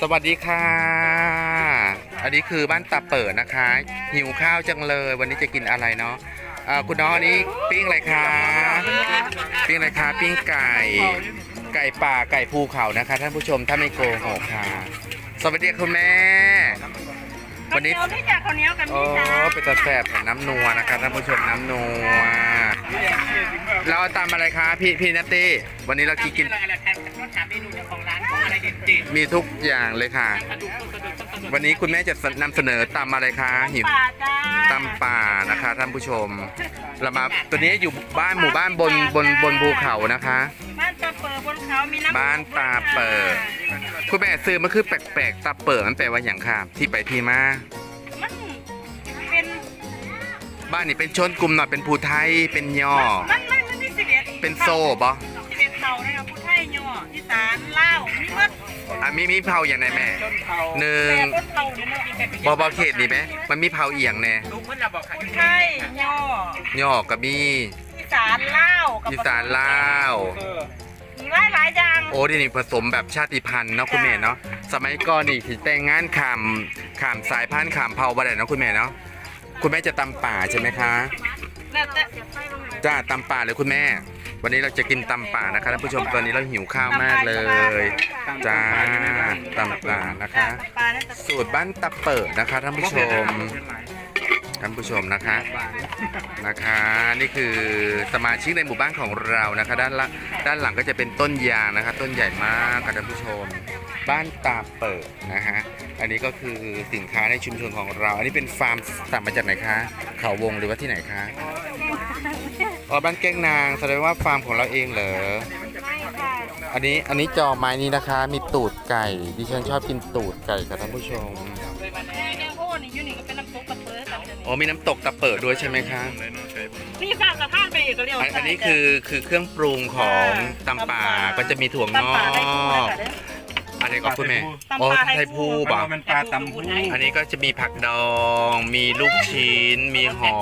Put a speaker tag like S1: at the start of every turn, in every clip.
S1: สวัสดีค่ะ อันนี้คือบ้านตาเปิดนะคะ หิวข้าวจังเลย วันนี้จะกินอะไรเนาะเอ่อคุณน้องอันนี้ปิ้งอะไรคะ ปิ้งอะไรคะ ปิ้งไก่ ไก่ป่า ไก่ภูเขานะคะ ท่านผู้ชม ถ้าไม่โกหกค่ะ สวัสดีคุณแม่ วันนี้
S2: ข้าวเหนียวพี่จากข้าวเหนียวกับ
S1: โอ้
S2: พี่จ้า
S1: เป็นตาแสบแห่งน้ำนัวนะคะท่านผู้ชมน้ำนัว เราเอาตามอะไรคะพี่พี่นัตตี้ วันนี้เรากินกิน
S3: อะไรแทนต้องถามเมนู
S1: มีทุกอย่างเลยค่ะ
S3: ๆกระดูกต้นกระดูกต้นกระดูก
S1: วันนี้คุณแม่จะนำเสนอตำอะไรคะหิว
S2: ป่าจ้า
S1: ตำป่านะคะท่านผู้ชม เรามาตัวนี้อยู่บ้านหมู่บ้านบนบนบนภูเขานะคะ
S2: บ้านตาเปิดบนเขามีน้ำ
S1: บ้านตาเปิดคุณแม่ซื้อมันคือแปลกๆตาเปิดมันแปลว่าอย่างค่ะที่ไปที่มา
S2: มันเป็น
S1: บ้านนี้เป็นชนกลุ่มหน่อยเป็นภูไทยเป็นย่อ
S2: มันมันมันมีสิบเอ็ด
S1: เป็นโซ่บอ
S2: สิบเอ็ดเผ่านะครับผู้ไทยย่ออีสานลาวมีหมัด
S1: อะมีมีเผาอย่างไรแม่
S3: จนเขา
S1: หนึ่ง
S2: แต่คนเผ่าเนี่ยเนาะ
S1: บอบอเขตนี่ไหมมันมีเผาเอียงแน่
S3: ลูกเพื่อนเราบอกค่ะ
S2: ผู้ไทยย่อย่
S1: อกับมี
S2: อีสานลาวกับ
S1: อีสานลาว
S3: เออ
S2: มีหลายหลายอย่าง
S1: โอ้ที่นี่ผสมแบบชาติพันธุ์เนาะคุณแม่เนาะสมัยก่อนนี่ที่แต่งงานขามขามสายพันธุ์ขามเผ่าบ่ได้เนาะคุณแม่เนาะคุณแม่จะตำป่าใช่ไหมคะ
S2: แล้วแต่
S1: จ้าตำป่าเลยคุณแม่ วันนี้เราจะกินตำป่านะคะท่านผู้ชมตอนนี้เราหิวข้าวมากเลยจ้าตำป่านะคะ
S2: ปลาเนี่ยจะ
S1: สูตรบ้านตะเปิดนะคะท่านผู้ชมท่านผู้ชมนะคะนะคะ นี่คือสมาชิกในหมู่บ้านของเรานะคะ ด้านละด้านหลังก็จะเป็นต้นยางนะคะ ต้นใหญ่มากค่ะท่านผู้ชม บ้านตาเปิดนะฮะอันนี้ก็คือสินค้าในชุมชนของเรา อันนี้เป็นฟาร์มสั่งมาจากไหนคะ เขาวงหรือว่าที่ไหนคะ อ๋อบ้านเก้งนางแสดงว่าฟาร์มของเราเองเหรอ
S2: ไม่ค่ะ
S1: อันนี้อันนี้จอไม้นี้นะคะ มีตูดไก่ ดิฉันชอบกินตูดไก่ค่ะท่านผู้ชม
S2: แม่แกงโคนี่อยู่นี่ก็เป็นน้ำซุปกระเปื้อกับเดี๋ยวนี้
S1: อ๋อมีน้ำตกตะเปิดด้วยใช่ไหมคะ
S2: นี่สร้างสะพานไปอีกก็เรียก
S1: อั
S2: ว่าน
S1: อันนี้คือคือเครื่องปรุงของตำป่าก็จะมีถั่วง
S2: ตำ
S1: อ
S2: ป่าได้ทุกเลย
S1: ก
S2: ค่ะเด้อ
S1: อันนี้ก็คุณแม่
S2: ตำ
S1: อ๋อ
S2: ป่าไท
S1: ไท
S2: ย
S1: ย
S2: ภู
S1: ภูบ่
S3: มันปลาตำหู
S1: อันนี้ก็จะมีผักดอง มีลูกชิ้น มีหอ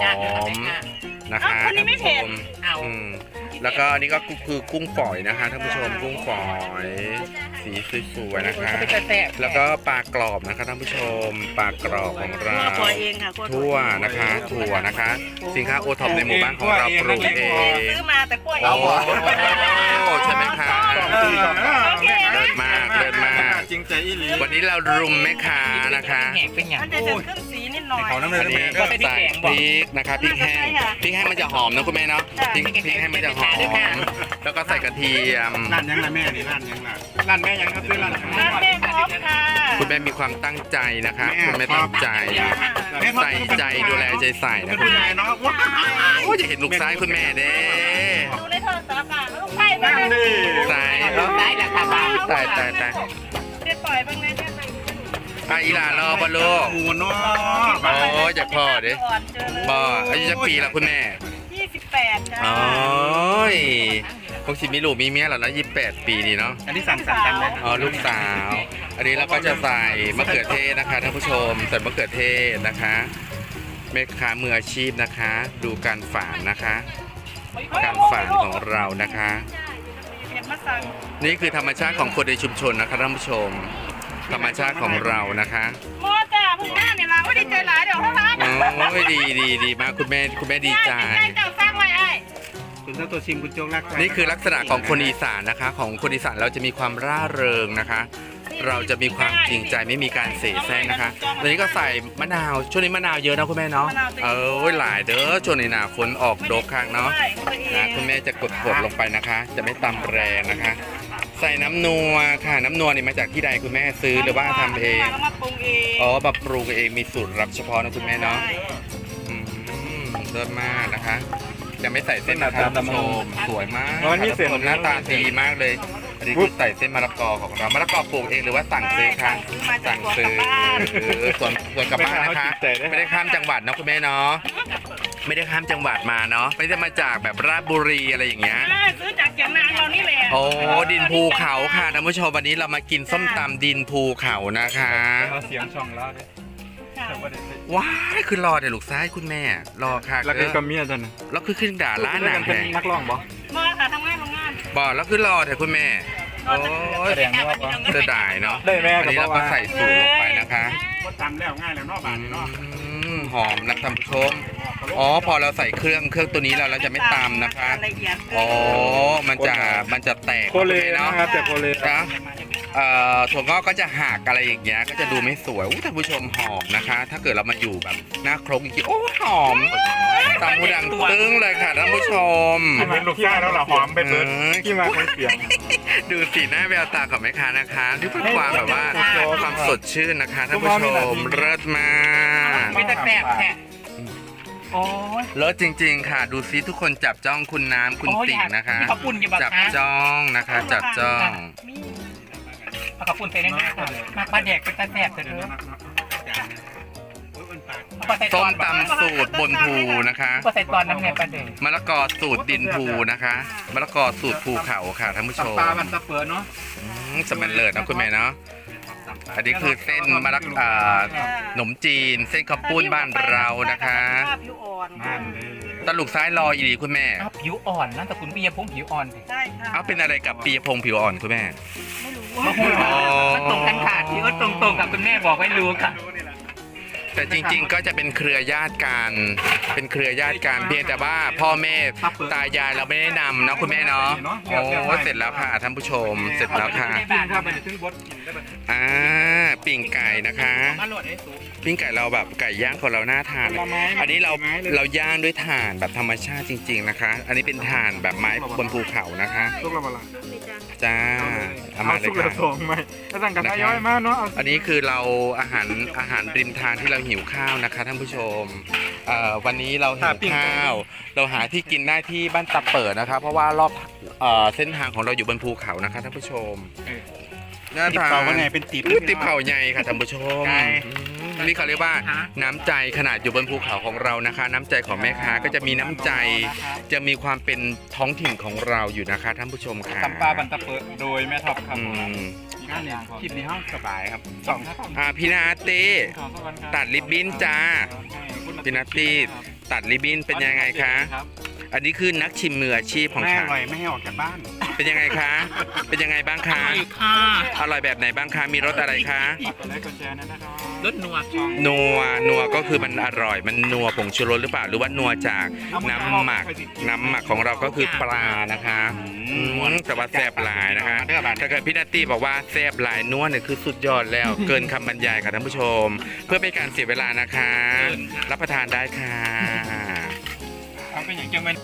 S1: ม นะคะ
S2: อ้าวคนนี้ไม่เผ็ด
S1: ท่านผู้ช
S3: เอา
S1: อืมแล้วก็อันนี้ก็คือกุ้งฝอยนะคะท่านผู้ชมกุ้งฝอย สีสวยๆนะคะ
S3: เป็นแซ่บ
S1: แล้วก็ปลากรอบนะคะท่านผู้ชมปลากรอบของเรา
S2: คั่วตัวเองค่ะ
S1: ทั่วนะคะถั่วนะคะ สินค้าโอท็อปในหมู่บ้านของเราปลูกเอง
S2: ซื้อมาแต่คั่วเอ
S1: โอ้
S2: ง
S1: ใช่ไหมคะ
S2: โอเค
S1: เลิศมากเลิศมาก
S4: จ ริงใจอีหลี
S1: วันนี้เรารุมแม่ค้านะคะ
S3: แหกเป็นอย่าง
S2: มันจะจะขึ้นสีนิดหน่อย
S4: เขาน้ำเลย
S1: อันนี้
S4: ก็
S1: ก็ใส่พริกนะคะพริกแห้งพริกแห้งมันจะหอมนะคุณแม่เนาะพริกพริกแห้งมันจะหอมแล้วก็ใส่กระเทียม
S4: ร้านยังละแม่นี่ร้านยังละร้านแม่ยังครับซื้อร้านยัง
S2: ร้านแม่พร้อมค่ะ
S1: คุณแม่มีความตั้งใจนะคะคุณแม่ตั้งใจ ใส่ใจดูแลใจใส่นะ
S4: คุ
S1: คุณณ
S4: ยาย
S1: แม่
S4: เนาะว้า
S1: โอ้จะเห็นลูกซ้ายคุณแม่เด้
S2: ดูในโทรศัพท์อะลูกไข่บ้าง
S4: นี่
S1: ซ้าย
S3: ได้ละค่ะบ้าง
S1: ตายตายตาย
S2: เดี๋ยว ปล่อยบ้างนะเดี๋ยวไป
S1: อาอีหลารอบอลูก
S4: หมูเนาะ
S1: โอ้ยอย่าพ่อดิ
S2: ก่อนเจอเลย
S1: บออายุจะปีละคุณแม่
S2: ยี่สิบแปดจ้า
S1: โอ้ยคงสิมีลูกมีเมียแล้วนะยี่แปดปีนี่เนาะ
S4: อันนี้สั่งสั่งกันได้
S1: อ๋อลูกสาว อันนี้เราก็จะใส่มะเขือเทศนะคะท่านผู้ชมใส่มะเขือเทศนะคะแม่ค้ามืออาชีพนะคะ ดูการฝานนะคะ การฝานของเรานะคะ
S2: เห็ด มะสัง
S1: นี่คือธรรมชาติของคนในชุมชนนะคะท่านผู้ชม ธรรมชาติของเรานะคะ
S2: หมอจ้าพึ่งหน้าเนี่ยละว่าดีใจหลายเดี๋ยวเขาร้าน
S1: โอ้ยดีดีดีมากคุณแม่คุณแม่ดีใจ
S2: เจ้าสร้างไว้ไอ้
S4: คุณเจ้าตัวชิมคุณโจ๊กรัก
S1: นี่คือลักษณะของคนอีสานนะคะ ของคนอีสานเราจะมีความร่าเริงนะคะ เราจะมีความจริงใจไม่มีการเสแสร้งนะคะตอนนี้ก็ใส่มะนาวช่วงนี้มะนาวเยอะนะคุณแม่เนาะเออหลายเด้อช่วงนี้หนาฝนออกดกข้างเนาะนะคุณแม่จะกดกดลงไปนะคะ จะไม่ตำแรงนะคะ ใส่น้ำนัวค่ะน้ำนัวนี่มาจากที่ใดคุณแม่ซื้อหรือว่าทำเอง
S2: แล้วมาปรุงเอง
S1: อ๋อปรับปรุงเองมีสูตรลับเฉพาะนะคุณแม่เนาะอืมเลิศมากนะคะจะไม่ใส่เส้นนะคะท่านผู้ชมสวยมากผมหน้าตาดีมากเลย อันนี้คือใส่เส้นมะละกอของเรามะละกอปลูกเองหรือว่าสั่งซื้อคะสั่งซื้อส่วนส่วนกลับบ้านนะคะ ไม่ได้ข้ามจังหวัดเนาะคุณแม่เนาะไม่ได้ข้ามจังหวัดมาเนาะไม่ได้มาจากแบบราชบุรีอะไรอย่างเงี้ย
S2: อ่าซื้อจากเขียงนางเรานี่แหละ
S1: โอ้ดินภูเขาค่ะท่านผู้ชมวันนี้เรามากินส้มตำดินภูเขานะคะ
S4: เอาเสียงช่องแล้วดิ
S2: ค่ะ
S1: ว้ายคือรอเดี๋ยวลูกซ้ายคุณแม่รอค่ะ
S4: แล้ว
S1: เด้
S4: ก็
S1: อ
S4: กับเมียจันนะ
S1: แล้วคือขึ้นด่าร้านหนัง
S4: เป็น
S1: แห
S4: นักร้องบ่
S2: ม
S1: บอกแล้วคือรอเถอะคุณแม่ โอ้ย
S4: แสดงว่าบ่
S1: เสียดายเนาะ
S4: ได้แม่
S1: อัน
S4: ก็
S1: นี้
S4: บอ
S1: เรา
S4: ก
S1: ก็
S4: ว่า
S1: ใส่สูตรลงไปนะคะ
S4: ก็ตำแล้วง่ายแล้วเนาะบาดนี้เนาะ
S1: อืมหอมนะท่านผู้ชม อ๋อพอเราใส่เครื่องเครื่องตัวนี้เราเราจะไม่ตำนะคะ
S2: ละเอียด
S1: อ๋อ มันจะมันจะแตก
S4: โคเล
S1: เนาะ
S4: นะครับแต่โคเล
S1: นะ เอ่อถั่วงอกก็จะหักอะไรอย่างเงี้ยก็จะดูไม่สวยอู้ท่านผู้ชมหอมนะคะ ถ้าเกิดเรามาอยู่แบบหน้าครกจริงๆโอ้หอมตำหูดังตึ้งเลยค่ะท่านผู้ชม
S4: ที่มันลูกชายแล้วล่ะหอมไปเบิด
S1: เออ
S4: ที่มาเป็นเสียง
S1: ดูสีหน้าแววตาของแม่ค้านะคะที่เป็นความแบบว่าความสดชื่นนะคะท่านผู้ชมเลิศมาก
S3: ไม่แต่แซ่บแท้โอ้ย
S1: เลิศจริง ๆ ค่ะ ดูซิทุกคนจับจ้องคุณน้ำคุณติ่งนะคะ
S3: มีข้าวปุ้นอยู่บ้าง
S1: จับ
S3: คะ
S1: จ้องนะคะ จับจ้อง
S3: เอาข้าวปุ้นใส่ในน้ำค่ะมากปลาแดกเป็นตาแซ่บเถอะเถอะเอาปลาใส่ต
S1: ส้
S3: อ
S1: ม
S3: น
S1: ตำสูตรบนภูนะคะ
S3: ปลาใส่ตอนน้ำเงินปลาแดก
S1: มะละกอสูตรดินภูนะคะมะละกอสูตรภูเขาค่ะท่านผู้ชม
S4: ปลาบันตะเปิดเนาะ
S1: อืมสมันเลิศนะคุณแม่เนาะอันนี้คือเส้นมะละกอขนมจีน เส้นข้าวปุ้นบ้านเรานะคะ
S2: ผิวอ่อน
S4: นั่นเลย
S1: ตลุกซ้ายรออีหลีคุณแม่
S3: อ้าวผิวอ่อนนั่นแต่คุณพี่ยพงษ์ผิวอ่อน
S2: ใช่ค่ะ
S1: เอาเป็นอะไรกับปียพงษ์ผิวอ่อนคุณแม่
S2: ไม่ รู้
S3: โอ้โห
S1: อ๋อ
S3: มันตรงกันขาดผิวตรงตรงๆกับคุณแม่บอกให้รู้ค่ะ
S1: แต่จริงๆ ก็จะเป็นเครือญาติกันเป็นเครือญาติกันเพียงแต่ว่าพ่อแม่ตายายเราไม่ได้นำเนาะคุณแม่เนาะโอ้เสร็จแล้วค่ะท่านผู้ชม เสร็จแล้วค่ะ
S4: บ้านครับไปถึงบดกินได้แบบ
S1: อ่าปิ่งไก่นะคะ
S3: มาโหลดให้สูง
S1: ปิ้งไก่เราแบบไก่ย่างของเราน่าทาน อันนี้เราเราย่างด้วยถ่านแบบธรรมชาติจริง ๆนะคะ อันนี้เป็นถ่านแบบไม้บนภูเขานะคะ
S4: สุกแล้วมาละ
S1: จ้า เอามาเลย
S4: สุกแล้
S1: ค่ะ
S4: วสองไหมถ้าสั่งกระทะย้อยมากเนาะเอา
S1: อันนี้คือเราอาหารอาหารริมทางที่เราหิวข้าวนะคะท่านผู้ชมเอ่อวันนี้เราหิวข้าว เราหาที่กินได้ที่บ้านตะเปิดนะคะ เพราะว่ารอบเอ่อเส้นทางของเราอยู่บนภูเขานะคะท่านผู้ชมน่า
S4: ติบ
S1: ทาน
S4: เปล่าว่าไงเป็นติบ
S1: อุ๊ยติบเข่าใหญ่ค่ะท่านผู้ชม
S4: ใช่
S1: อืม นี่เขาเรียกว่าน้ำใจขนาดอยู่บนภูเขาของเรานะคะ น้ำใจของแม่ค้าก็จะมีน้ำใจ จะมีความเป็นท้องถิ่นของเราอยู่นะคะท่านผู้ชมค่ะ
S4: ตำปลาบันตะเปิดโดยแม่ท็อปครับ
S1: อืม
S4: ง่ายเลยคลิปนี้ห้องสบายครับสอง
S1: อ่าพี่นาตีตัดริบบิ้นจ้าพี่นัตตี้ตัดริบบิ้นเป็นยังไงคะ อันนี้คือนักชิมมืออาชีพของ
S4: แม่อ
S1: ฉัน
S4: ร่อยไม่ให้ออกจากบ้าน
S1: เป็นยังไงคะ เป็นยังไงบ้างคะ
S3: ค่ะ
S1: อร่อยแบบไหนบ้างคะ มีรสอะไรคะ
S4: กดไลค์กดแชร์นะครับ
S3: รสนัว
S1: นัว นัวก็คือมันอร่อย มันนัวผงชูรสหรือเปล่า หรือว่านัวจากน้ำหมัก น้ำหมักของเราก็คือปลานะคะอืมแต่ว่าแซ่บหลายนะคะ ถ้าเกิดพี่นัตตี้บอกว่าแซ่บหลายนัวเนี่ยคือสุดยอดแล้ว เกินคำบรรยายค่ะท่านผู้ชม เพื่อเป็นการเสียเวลานะคะ รับประทานได้ค่ะ
S4: เอาเป็นอย่างจังเป็น